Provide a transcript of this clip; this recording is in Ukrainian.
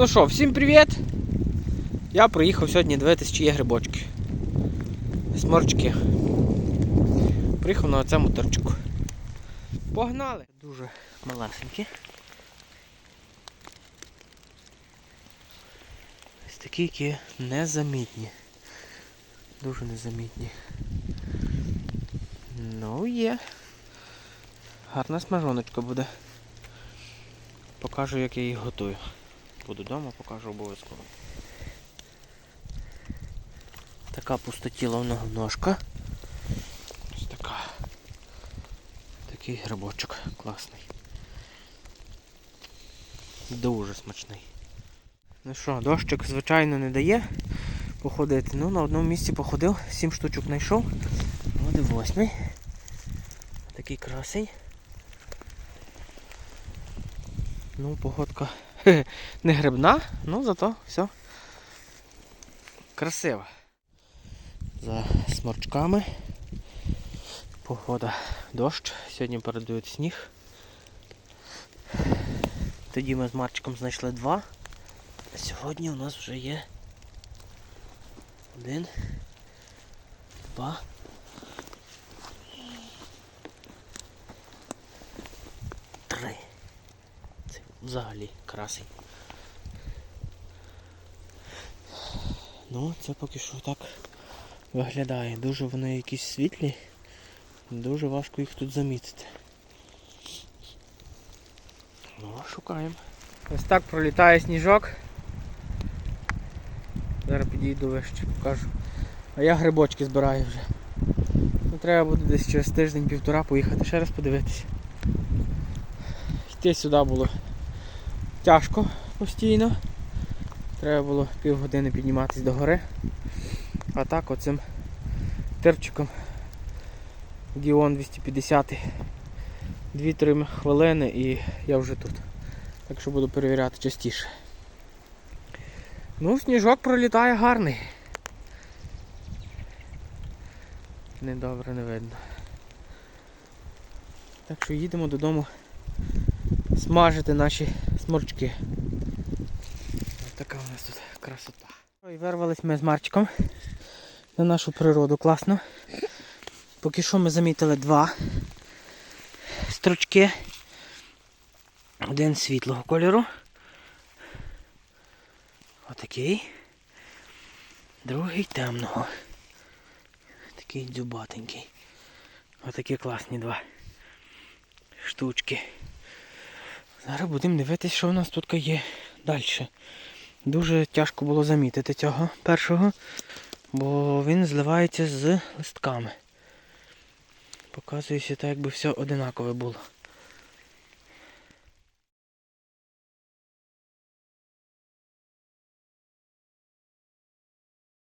Ну що, всім привіт! Я приїхав сьогодні дивитися, чи є грибочки. Сморчки. Приїхав на цьому торчику. Погнали! Дуже малесенькі. Ось такі, які незамітні. Дуже незамітні. Ну є. Гарна смажоночка буде. Покажу, як я їх готую. Буду вдома, покажу обов'язково. Така пустотіла в нього ножка. Ось така. Такий грибочок класний. Дуже смачний. Ну що, дощик, звичайно, не дає походити. Ну, на одному місці походив, сім штучок знайшов. І восьмий. Такий красень. Ну, погодка не грибна, ну зато все красиво. За сморчками. Погода дощ. Сьогодні передають сніг. Тоді ми з Марчиком знайшли два. А сьогодні у нас вже є один, два. Три. Це взагалі красень. Ну, це поки що так виглядає. Дуже вони якісь світлі. Дуже важко їх тут замітити. Ну, шукаємо. Ось так пролітає сніжок. Зараз підійду вище, покажу. А я грибочки збираю вже. Ну, треба буде десь через тиждень-півтора поїхати ще раз подивитися. Йти сюди було тяжко постійно. Треба було півгодини підніматися до гори. А так оцим терчиком Діон 250 2-3 хвилини і я вже тут. Так що буду перевіряти частіше. Ну, сніжок пролітає гарний. Недобре не видно. Так що їдемо додому смажити наші сморчки. Ось така у нас тут красота. І вирвались ми з Марчиком на нашу природу класно. Поки що ми замітили два строчки. Один світлого кольору. Отакий. Другий темного. Такий дзюбатенький. Отакі класні два штучки. Зараз будемо дивитися, що в нас тут є далі. Дуже тяжко було замітити цього першого, бо він зливається з листками. Показується так, якби все одинакове було.